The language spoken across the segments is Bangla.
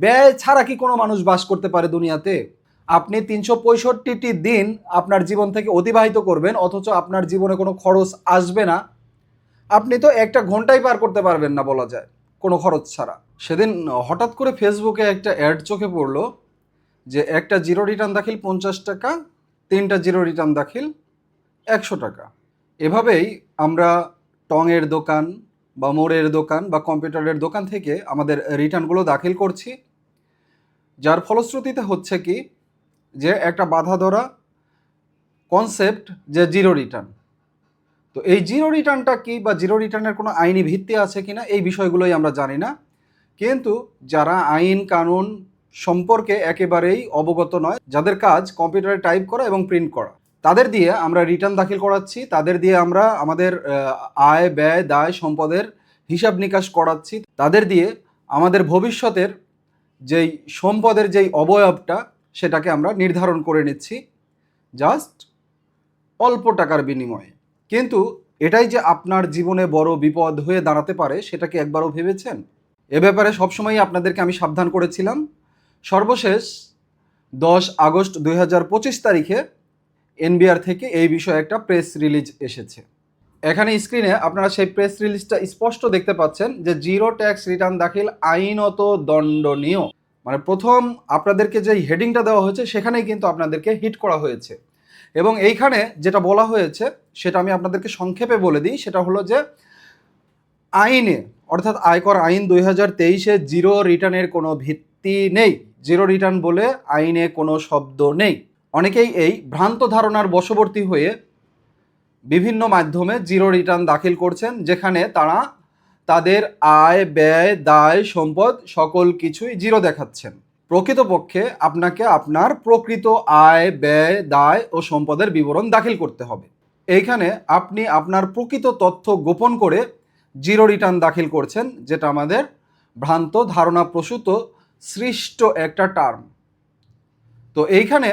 ব্যয় ছাড়া কি কোনো মানুষ বাস করতে পারে দুনিয়াতে? আপনি তিনশো পঁয়ষট্টিটি দিন আপনার জীবন থেকে অতিবাহিত করবেন, অথচ আপনার জীবনে কোনো খরচ আসবে না। আপনি তো একটা ঘন্টাই পার করতে পারবেন না বলা যায়, কোনো খরচ ছাড়া। সেদিন হঠাৎ করে ফেসবুকে একটা অ্যাড চোখে পড়ল যে একটা জিরো রিটার্ন দাখিল পঞ্চাশ টাকা, তিনটা জিরো রিটার্ন দাখিল একশো টাকা। এভাবেই আমরা টঙের দোকান বা মোড়ের দোকান বা কম্পিউটারের দোকান থেকে আমাদের রিটার্নগুলো দাখিল করছি। যার ফলশ্রুতিতে হচ্ছে কি যে একটা বাধা ধরা কনসেপ্ট যে জিরো রিটার্ন তো এই জিরো রিটার্নটা কি বা জিরো রিটার্নের কোনো আইনি ভিত্তি আছে কি না এই বিষয়গুলোই আমরা জানি না। কিন্তু যারা আইন কানুন সম্পর্কে একেবারেই অবগত নয়, যাদের কাজ কম্পিউটারে টাইপ করা এবং প্রিন্ট করা, তাদের দিয়ে আমরা রিটার্ন দাখিল করাচ্ছি, তাদের দিয়ে আমরা আমাদের আয়, ব্যয়, দায়, সম্পদের হিসাব নিকাশ করাচ্ছি, তাদের দিয়ে আমাদের ভবিষ্যতের যেই সম্পদের যেই অবয়বটা সেটাকে আমরা নির্ধারণ করে নিচ্ছি জাস্ট অল্প টাকার বিনিময়ে। কিন্তু এটাই যে আপনার জীবনে বড় বিপদ হয়ে দাঁড়াতে পারে, সেটা কি একবারও ভেবেছেন? এ ব্যাপারে সবসময়ই আপনাদেরকে আমি সাবধান করেছিলাম। সর্বশেষ দশ আগস্ট দু হাজার পঁচিশ তারিখে এনবিআর থেকে এই বিষয়ে একটা প্রেস রিলিজ এসেছে। এখানে স্ক্রিনে আপনারা সেই প্রেস রিলিজটা স্পষ্ট দেখতে পাচ্ছেন যে জিরো ট্যাক্স রিটার্ন দাখিল আইনত দণ্ডনীয়। মানে প্রথম আপনাদেরকে যে হেডিংটা দেওয়া হয়েছে, সেখানেই কিন্তু আপনাদেরকে হিট করা হয়েছে। এবং এইখানে যেটা বলা হয়েছে, সেটা আমি আপনাদেরকে সংক্ষেপে বলে দিই, সেটা হলো যে আইনে, অর্থাৎ আয়কর আইন দুই হাজার তেইশে জিরো রিটার্নের কোনো ভিত্তি নেই। জিরো রিটার্ন বলে আইনে কোনো শব্দ নেই। অনেকেই এই ভ্রান্ত ধারণার বশবর্তী হয়ে বিভিন্ন মাধ্যমে জিরো রিটার্ন দাখিল করছেন, যেখানে তারা তাদের আয়, ব্যয়, দায়, সম্পদ সকল কিছুই জিরো দেখাচ্ছেন। প্রকৃতপক্ষে আপনাকে আপনার প্রকৃত আয়, ব্যয়, দায় ও সম্পদের বিবরণ দাখিল করতে হবে। এইখানে আপনি আপনার প্রকৃত তথ্য গোপন করে জিরো রিটার্ন দাখিল করছেন, যেটা আমাদের ভ্রান্ত ধারণা প্রসূত সৃষ্ট একটা টার্ম। তো এইখানে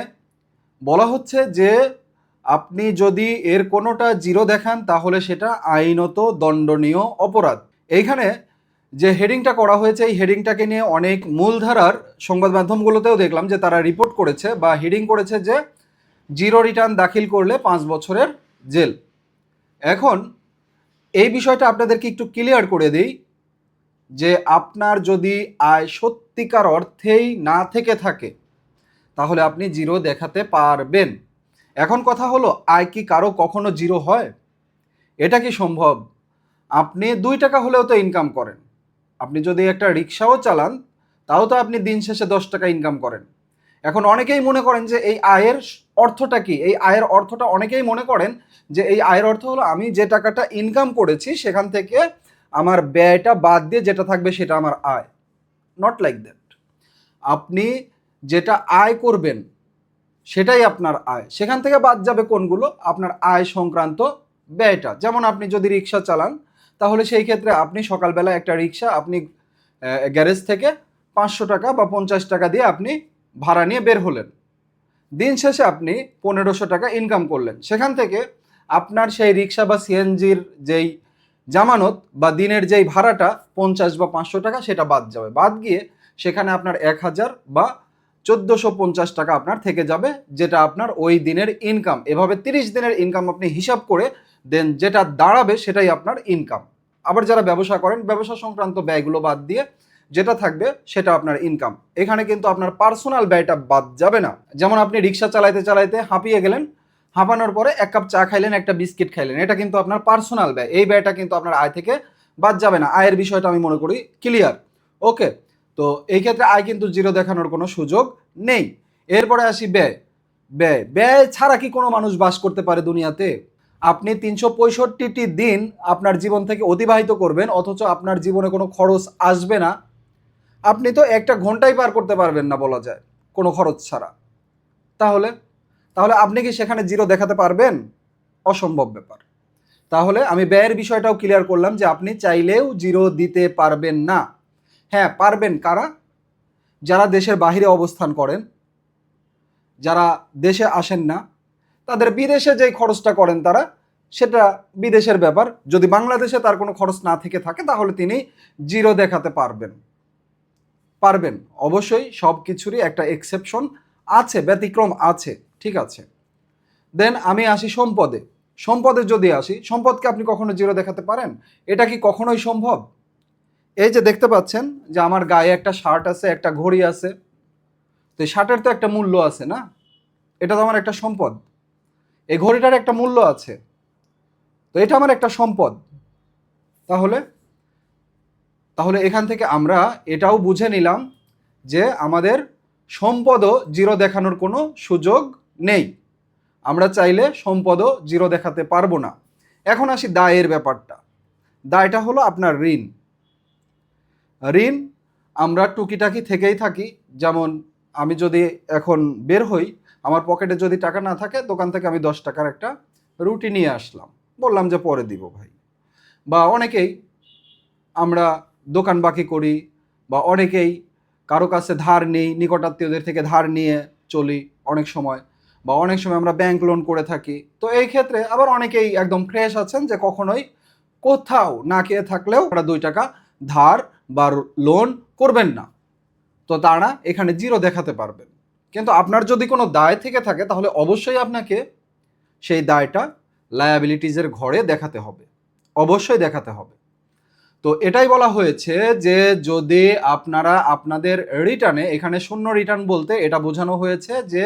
বলা হচ্ছে যে আপনি যদি এর কোনোটা জিরো দেখান, তাহলে সেটা আইনত দণ্ডনীয় অপরাধ। এইখানে যে হেডিংটা করা হয়েছে, এই হেডিংটাকে নিয়ে অনেক মূলধারার সংবাদ মাধ্যমগুলোতেও দেখলাম যে তারা রিপোর্ট করেছে বা হেডিং করেছে যে জিরো রিটার্ন দাখিল করলে পাঁচ বছরের জেল। এখন এই বিষয়টা আপনাদেরকে একটু ক্লিয়ার করে দিই যে আপনার যদি আয় সত্যিকার অর্থেই না থেকে থাকে, তাহলে আপনি জিরো দেখাতে পারবেন। এখন কথা হলো, আয় কি কারও কখনো জিরো হয়? এটা কি সম্ভব? আপনি দুই টাকা হলেও তো ইনকাম করেন। আপনি যদি একটা রিক্সাও চালান, তাও তো আপনি দিন শেষে দশ টাকা ইনকাম করেন। এখন অনেকেই মনে করেন যে এই আয়ের অর্থটা কি? এই আয়ের অর্থটা অনেকেই মনে করেন যে এই আয়ের অর্থ হলো আমি যে টাকাটা ইনকাম করেছি, সেখান থেকে আমার ব্যয়টা বাদ দিয়ে যেটা থাকবে সেটা আমার আয়। নট লাইক দ্যাট আপনি যেটা আয় করবেন, সেটাই আপনার আয়। সেখান থেকে বাদ যাবে কোনগুলো? আপনার আয় সংক্রান্ত ব্যয়টা। যেমন আপনি যদি রিক্সা চালান তাহলে সেই ক্ষেত্রে আপনি সকালবেলা একটা রিক্সা, আপনি গ্যারেজ থেকে পাঁচশো টাকা বা পঞ্চাশ টাকা দিয়ে আপনি ভাড়া নিয়ে বের হলেন। দিন শেষে আপনি পনেরোশো টাকা ইনকাম করলেন। সেখান থেকে আপনার সেই রিক্সা বা সিএনজির যেই জামানত বা দিনের যেই ভাড়াটা পঞ্চাশ বা পাঁচশো টাকা, সেটা বাদ যাবে। বাদ গিয়ে সেখানে আপনার এক হাজার বা চোদ্দোশো পঞ্চাশ টাকা আপনার থেকে যাবে, যেটা আপনার ওই দিনের ইনকাম এভাবে তিরিশ দিনের ইনকাম আপনি হিসাব করে দেন যেটা দাঁড়াবে সেটাই আপনার ইনকাম আবার যারা ব্যবসা করেন, ব্যবসা সংক্রান্ত ব্যয়গুলো বাদ দিয়ে যেটা থাকবে সেটা আপনার ইনকাম এখানে কিন্তু আপনার পার্সোনাল ব্যয়টা বাদ যাবে না। যেমন আপনি রিক্সা চালাইতে চালাইতে হাঁপিয়ে গেলেন, হাঁপানোর পরে এক কাপ চা খাইলেন, একটা বিস্কিট খাইলেন। এটা কিন্তু আপনার পার্সোনাল ব্যয়। এই ব্যয়টা কিন্তু আপনার আয় থেকে বাদ যাবে না। আয়ের বিষয়টা আমি মনে করি ক্লিয়ার ওকে তো এই ক্ষেত্রে আয় কিন্তু জিরো দেখানোর কোনো সুযোগ নেই। এরপরে আসি ব্যয়। ব্যয়। ব্যয় ছাড়া কি কোনো মানুষ বাস করতে পারে দুনিয়াতে? আপনি তিনশো পঁয়ষট্টিটি দিন আপনার জীবন থেকে অতিবাহিত করবেন, অথচ আপনার জীবনে কোনো খরচ আসবে না। আপনি তো একটা ঘন্টাই পার করতে পারবেন না বলা যায়, কোনো খরচ ছাড়া। তাহলে তাহলে আপনি কি সেখানে জিরো দেখাতে পারবেন? অসম্ভব ব্যাপার। তাহলে আমি ব্যয়ের বিষয়টাও ক্লিয়ার করলাম যে আপনি চাইলেও জিরো দিতে পারবেন না। হ্যাঁ পারবেন কারা? যারা দেশের বাহিরে অবস্থান করেন, যারা দেশে আসেন না, তাদের বিদেশে যেই খরচটা করেন তারা সেটা বিদেশের ব্যাপার। যদি বাংলাদেশে তার কোনো খরচ না থেকে থাকে, তাহলে তিনি জিরো দেখাতে পারবেন। পারবেন। অবশ্যই সব কিছুরই একটা এক্সেপশন আছে, ব্যতিক্রম আছে, ঠিক আছে। দেন আমি আসি সম্পদে। সম্পদে যদি আসি, সম্পদকে আপনি কখনো জিরো দেখাতে পারেন? এটা কি কখনোই সম্ভব? এই যে দেখতে পাচ্ছেন যে আমার গায়ে একটা শার্ট আছে, একটা ঘড়ি আছে। তো এই শার্টের তো একটা মূল্য আছে না? এটা তো আমার একটা সম্পদ। এই ঘড়িটার একটা মূল্য আছে। তো এটা আমার একটা সম্পদ। তাহলে তাহলে এখান থেকে আমরা এটাও বুঝে নিলাম যে আমাদের সম্পদও জিরো দেখানোর কোনো সুযোগ নেই। আমরা চাইলে সম্পদও জিরো দেখাতে পারব না। এখন আসি দায়ের ব্যাপারটা। দায়টা হলো আপনার ঋণ। ঋণ আমরা টুকিটাকি থেকেই থাকি। যেমন আমি যদি এখন বের হই, আমার পকেটে যদি টাকা না থাকে, দোকান থেকে আমি দশ টাকার একটা রুটি নিয়ে আসলাম। বললাম যে পরে দিব ভাই। বা অনেকেই আমরা দোকান বাকি করি বা অনেকেই কারও কাছে ধার নেই, নিকটাত্মীয়দের থেকে ধার নিয়ে চলি অনেক সময় বা অনেক সময় আমরা ব্যাংক লোন করে থাকি। তো এই ক্ষেত্রে আবার অনেকেই একদম ফ্রেশ আছেন যে কখনোই কোথাও না খেয়ে থাকলেও তারা দুই টাকা ধার বা লোন করবেন না। তো তারা এখানে জিরো দেখাতে পারবেন। কিন্তু আপনার যদি কোনো দায় থেকে থাকে তাহলে অবশ্যই আপনাকে সেই দায়টা লায়াবিলিটিজের ঘরে দেখাতে হবে। অবশ্যই দেখাতে হবে। তো এটাই বলা হয়েছে যে যদি আপনারা আপনাদের রিটার্নে এখানে শূন্য রিটার্ন বলতে এটা বোঝানো হয়েছে যে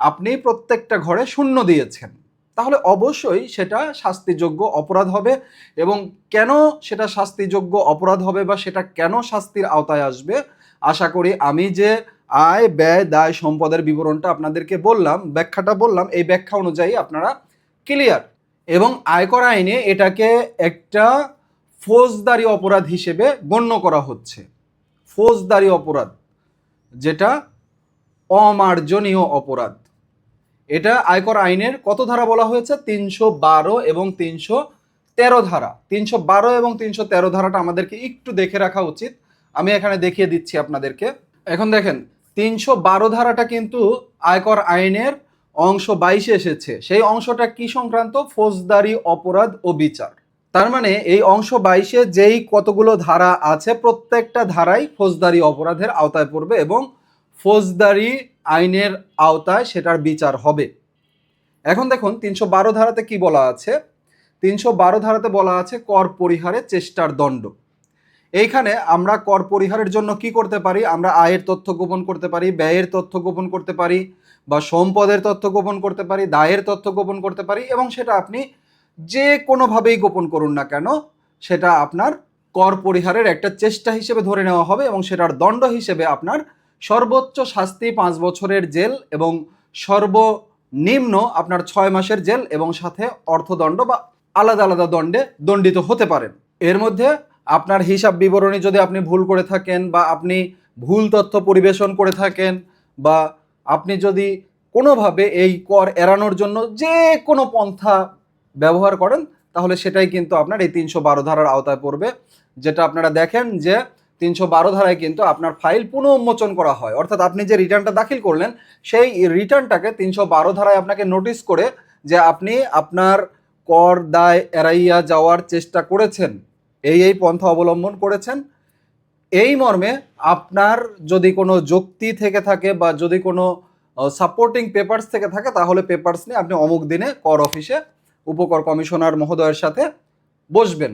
আপনি প্রত্যেকটা ঘরে শূন্য দিয়েছেন। তাহলে অবশ্যই সেটা শাস্তিযোগ্য অপরাধ হবে এবং কেন সেটা শাস্তিযোগ্য অপরাধ হবে বা সেটা কেন শাস্তির আওতায় আসবে, আশা করি আমি যে আয়, ব্যয়, দায়, সম্পদের বিবরণটা আপনাদেরকে বললাম, ব্যাখ্যাটা বললাম, এই ব্যাখ্যা অনুযায়ী আপনারা ক্লিয়ার। এবং আয়কর আইনে এটাকে একটা ফৌজদারি অপরাধ হিসেবে গণ্য করা হচ্ছে। ফৌজদারি অপরাধ, যেটা অমার্জনীয় অপরাধ। এটা আয়কর আইনের কত ধারা বলা হয়েছে? তিনশো বারো এবং তিনশো তেরো ধারা। তিনশো বারো এবং তিনশো তেরো ধারাটা আমাদেরকে একটু দেখে রাখা উচিত। আমি এখানে দেখিয়ে দিচ্ছি আপনাদেরকে। এখন দেখেন, তিনশো বারো ধারাটা কিন্তু আয়কর আইনের অংশ বাইশে এসেছে। সেই অংশটা কি সংক্রান্ত? ফৌজদারি, অপরাধ ও বিচার। তার মানে এই অংশ বাইশে যেই কতগুলো ধারা আছে, প্রত্যেকটা ধারাই ফৌজদারি, অপরাধের আওতায় পড়বে এবং ফৌজদারি আইনের আওতায় সেটার বিচার হবে। এখন দেখুন, তিনশো বারো ধারাতে কি বলা আছে? তিনশো বারো ধারাতে বলা আছে কর পরিহারে চেষ্টার দণ্ড। এইখানে আমরা কর পরিহারের জন্য কি করতে পারি? আমরা আয়ের তথ্য গোপন করতে পারি, ব্যয়ের তথ্য গোপন করতে পারি বা সম্পদের তথ্য গোপন করতে পারি, দায়ের তথ্য গোপন করতে পারি এবং সেটা আপনি যে কোনোভাবেই গোপন করুন না কেন, সেটা আপনার কর পরিহারের একটা চেষ্টা হিসেবে ধরে নেওয়া হবে এবং সেটার দণ্ড হিসেবে আপনার সর্বোচ্চ শাস্তি পাঁচ বছরের জেল এবং সর্বনিম্ন আপনার ছয় মাসের জেল এবং সাথে অর্থদণ্ড বা আলাদা আলাদা দণ্ডে দণ্ডিত হতে পারেন। এর মধ্যে আপনার হিসাব বিবরণী যদি আপনি ভুল করে থাকেন বা আপনি ভুল তথ্য পরিবেশন করে থাকেন বা আপনি যদি কোনোভাবে এই কর এড়ানোর জন্য যে কোনো পন্থা ব্যবহার করেন, তাহলে সেটাই কিন্তু আপনার এই তিনশো বারো ধারার আওতায় পড়বে। যেটা আপনারা দেখেন যে তিনশো বারো ধারায় কিন্তু আপনার ফাইল পুনঃ উন্মোচন করা হয়। অর্থাৎ আপনি যে রিটার্নটা দাখিল করলেন, সেই রিটার্নটাকে তিনশো বারো ধারায় আপনাকে নোটিশ করে যে আপনি আপনার কর দায় এড়াইয়া যাওয়ার চেষ্টা করেছেন। এই এই পন্থা অবলম্বন করেছেন। এই মর্মে আপনার যদি কোনো যুক্তি থেকে থাকে বা যদি কোনো সাপোর্টিং পেপার্স থেকে থাকে, তাহলে পেপার্স নিয়ে আপনি অমুক দিনে কর অফিসে উপকর কমিশনার মহোদয়ের সাথে বসবেন।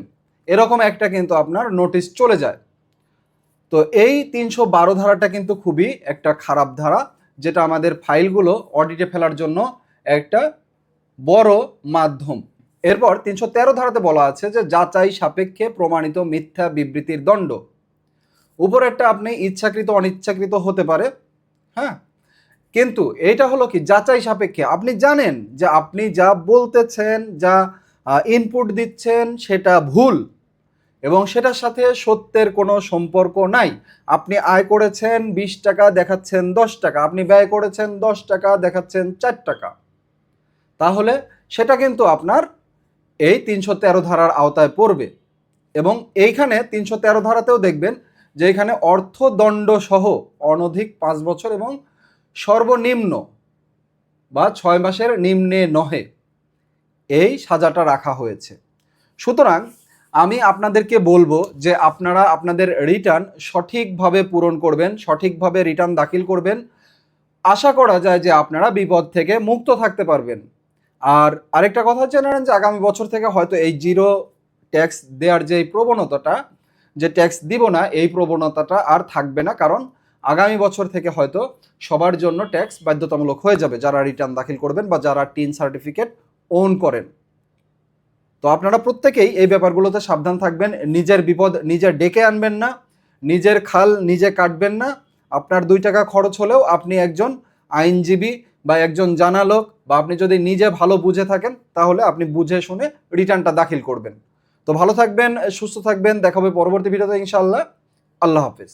এরকম একটা কিন্তু আপনার নোটিশ চলে যায়। তো এই তিনশো বারো ধারাটা কিন্তু খুবই একটা খারাপ ধারা, যেটা আমাদের ফাইলগুলো অডিটে ফেলার জন্য একটা বড় মাধ্যম। এরপর তিনশো তেরো ধারাতে বলা আছে যে, যাচাই সাপেক্ষে প্রমাণিত মিথ্যা বিবৃতির দণ্ড। উপরেরটা আপনি ইচ্ছাকৃত, অনিচ্ছাকৃত হতে পারে হ্যাঁ? কিন্তু এইটা হলো কি? যাচাই সাপেক্ষে। আপনি জানেন যে আপনি যা বলতেছেন, যা ইনপুট দিচ্ছেন, সেটা ভুল এবং সেটার সাথে সত্যের কোনো সম্পর্ক নাই। আপনি আয় করেছেন বিশ টাকা, দেখাচ্ছেন দশ টাকা। আপনি ব্যয় করেছেন দশ টাকা, দেখাচ্ছেন চার টাকা। তাহলে সেটা কিন্তু আপনার এই তিনশো তেরো ধারার আওতায় পড়বে এবং এইখানে তিনশো তেরো ধারাতেও দেখবেন যে এখানে অর্থদণ্ড সহ অনধিক পাঁচ বছর এবং সর্বনিম্ন বা ছয় মাসের নিম্নে নহে। এই সাজাটা রাখা হয়েছে। সুতরাং আমি আপনাদেরকে বলব যে আপনারা আপনাদের রিটার্ন সঠিকভাবে পূরণ করবেন, সঠিকভাবে রিটার্ন দাখিল করবেন। আশা করা যায় যে আপনারা বিপদ থেকে মুক্ত থাকতে পারবেন। আর আরেকটা কথা হচ্ছে জানেন যে আগামী বছর থেকে হয়তো এই জিরো ট্যাক্স দেওয়ার যে প্রবণতাটা যে ট্যাক্স দিব না, এই প্রবণতাটা আর থাকবে না, কারণ আগামী বছর থেকে হয়তো সবার জন্য ট্যাক্স বাধ্যতামূলক হয়ে যাবে, যারা রিটার্ন দাখিল করবেন বা যারা টিন সার্টিফিকেট ওন করেন। তো আপনারা প্রত্যেকেই এই ব্যাপারগুলোতে সাবধান থাকবেন, নিজের বিপদ নিজে ডেকে আনবেন না, নিজের খাল নিজে কাটবেন না, আপনার দুই টাকা খরচ হলেও আপনি একজন আইনজীবী বা একজন জানা লোক বা আপনি যদি নিজে ভালো বুঝে থাকেন, তাহলে আপনি বুঝে শুনে রিটার্নটা দাখিল করবেন। তো ভালো থাকবেন সুস্থ থাকবেন দেখাবে পরবর্তী ভিডিওতে ইনশাআল্লাহ। আল্লাহ হাফেজ।